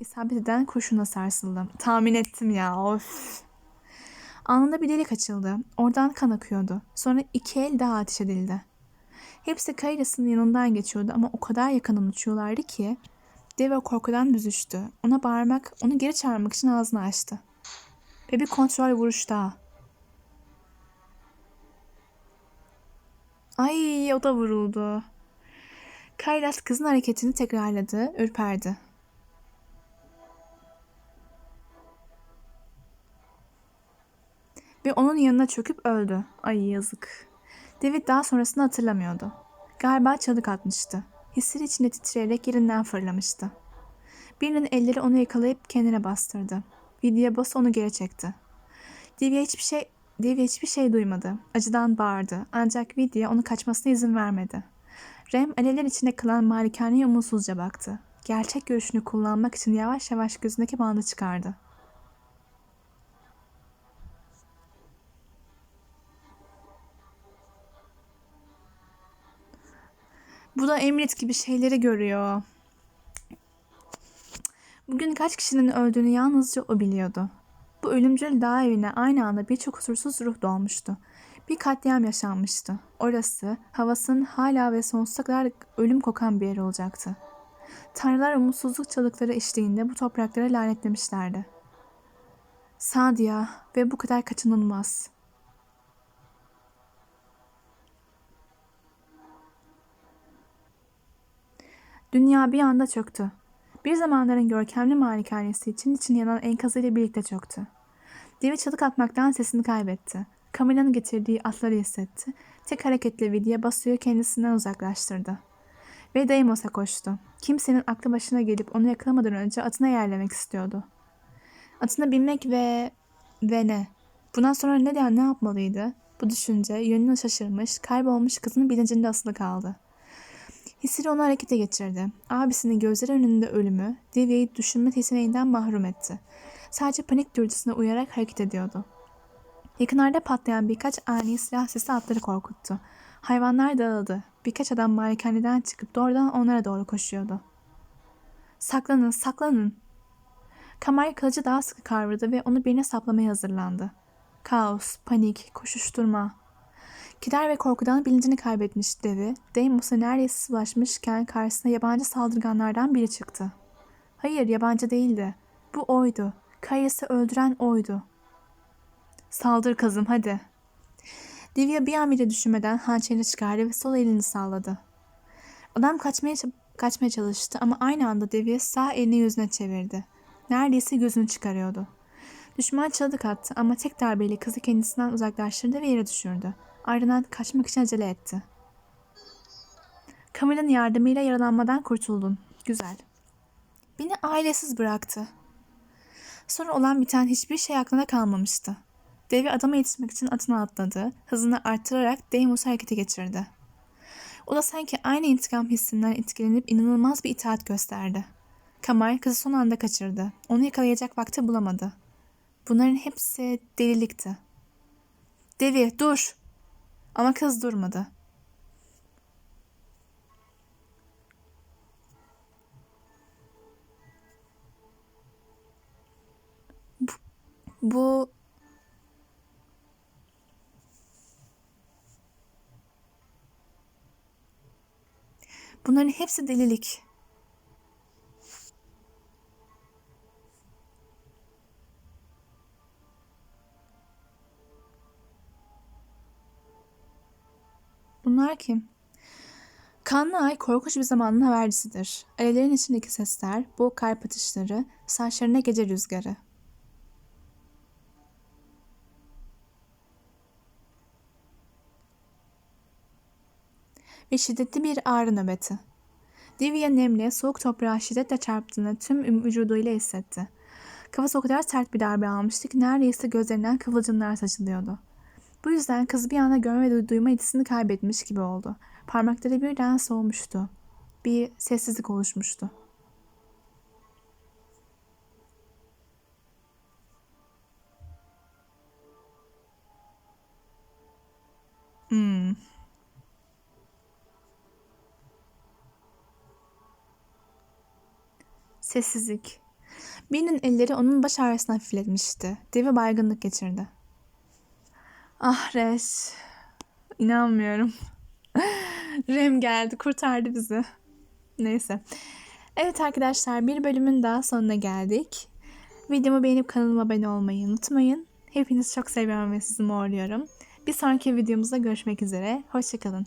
İsabet eden kurşuna sarsıldım. Tahmin ettim ya of. Anında bir delik açıldı. Oradan kan akıyordu. Sonra iki el daha ateş edildi. Hepsi Kayras'ın yanından geçiyordu ama o kadar yakından uçuyorlardı ki Deve korkudan büzüştü. Ona bağırmak, onu geri çağırmak için ağzını açtı. Ve bir kontrol vuruş daha. Ay o da vuruldu. Kayras kızın hareketini tekrarladı, ürperdi. Ve onun yanına çöküp öldü. Ay yazık. David daha sonrasını hatırlamıyordu. Galiba çalık atmıştı. Hisleri içinde titreyerek yerinden fırlamıştı. Birinin elleri onu yakalayıp kendine bastırdı. Vidya Boss onu geri çekti. Divya hiçbir şey Divya hiçbir şey duymadı. Acıdan bağırdı. Ancak Vidya onu kaçmasına izin vermedi. Rem alevler içinde kalan malikaneye umutsuzca baktı. Gerçek görüşünü kullanmak için yavaş yavaş gözündeki bandı çıkardı. Bu da Emret gibi şeyleri görüyor. Bugün kaç kişinin öldüğünü yalnızca o biliyordu. Bu ölümcül dağ evine aynı anda birçok huzursuz ruh dolmuştu. Bir katliam yaşanmıştı. Orası havasının hala ve sonsuza kadar ölüm kokan bir yer olacaktı. Tanrılar umutsuzluk çalıkları eşliğinde bu topraklara lanetlemişlerdi. Sadia ve bu kadar kaçınılmaz. Dünya bir anda çöktü. Bir zamanların görkemli malikanesi için için yanan enkazıyla birlikte çöktü. Devi çalık atmaktan sesini kaybetti. Camilla'nın getirdiği atları hissetti. Tek hareketle Vidya Basu'yu kendisinden uzaklaştırdı. Ve Deimos'a koştu. Kimsenin aklı başına gelip onu yakalamadan önce atına yerlemek istiyordu. Atına binmek ve... ve ne? Bundan sonra ne, ne yapmalıydı? Bu düşünce yönünü şaşırmış, kaybolmuş kızının bilincinde asılı kaldı. Hisleri onu harekete geçirdi. Abisinin gözleri önünde ölümü, Divya'yı düşünme yeteneğinden mahrum etti. Sadece panik dürtüsüne uyarak hareket ediyordu. Yakınlarda patlayan birkaç ani silah sesi atları korkuttu. Hayvanlar dağıldı. Birkaç adam malikaneden çıkıp doğrudan onlara doğru koşuyordu. Saklanın, saklanın. Kamay kılıcı daha sıkı kavradı ve onu birine saplamaya hazırlandı. Kaos, panik, koşuşturma. Keder ve korkudan bilincini kaybetmiş devi, Deimos'a neredeyse sıvlaşmışken karşısına yabancı saldırganlardan biri çıktı. Hayır, yabancı değildi. Bu oydu. Kayas'ı öldüren oydu. Saldır kızım, hadi. Divya bir an bile düşünmeden hançerini çıkardı ve sol elini salladı. Adam kaçmaya, kaçmaya çalıştı ama aynı anda Divya sağ elini yüzüne çevirdi. Neredeyse gözünü çıkarıyordu. Düşman çalık attı ama tek darbeyle kızı kendisinden uzaklaştırdı ve yere düşürdü. Ardından kaçmak için acele etti. Camilla'nın yardımıyla yaralanmadan kurtuldun. Güzel. Beni ailesiz bıraktı. Sonra olan biten hiçbir şey aklına kalmamıştı. Devi adama yetişmek için atına atladı, hızını arttırarak Deimos'u harekete geçirdi. O da sanki aynı intikam hissinden etkilenip inanılmaz bir itaat gösterdi. Kamal kızı son anda kaçırdı. Onu yakalayacak vakti bulamadı. Bunların hepsi delilikti. Devi dur! Ama kız durmadı. Bu, bu Bunların hepsi delilik. Bunlar kim? Kanlı ay korkunç bir zamanın habercisidir. Alevlerin içindeki sesler, bu kalp atışları, saçlarına gece rüzgarı. Ve şiddetli bir ağrı nöbeti. Divya nemli, soğuk toprağa şiddetle çarptığını tüm vücuduyla hissetti. Kafası o kadar sert bir darbe almıştı ki neredeyse gözlerinden kıvılcımlar saçılıyordu. Bu yüzden kız bir anda görme ve duyma yetisini kaybetmiş gibi oldu. Parmakları birden soğumuştu. Bir sessizlik oluşmuştu. Hmm. Sessizlik. Birinin elleri onun baş ağrısını hafifletmişti. Devi baygınlık geçirdi. Ah Reş. İnanmıyorum. Rem geldi kurtardı bizi. Neyse. Evet arkadaşlar bir bölümün daha sonuna geldik. Videomu beğenip kanalıma abone olmayı unutmayın. Hepinizi çok seviyorum ve sizi uğurluyorum. Bir sonraki videomuzda görüşmek üzere. Hoşçakalın.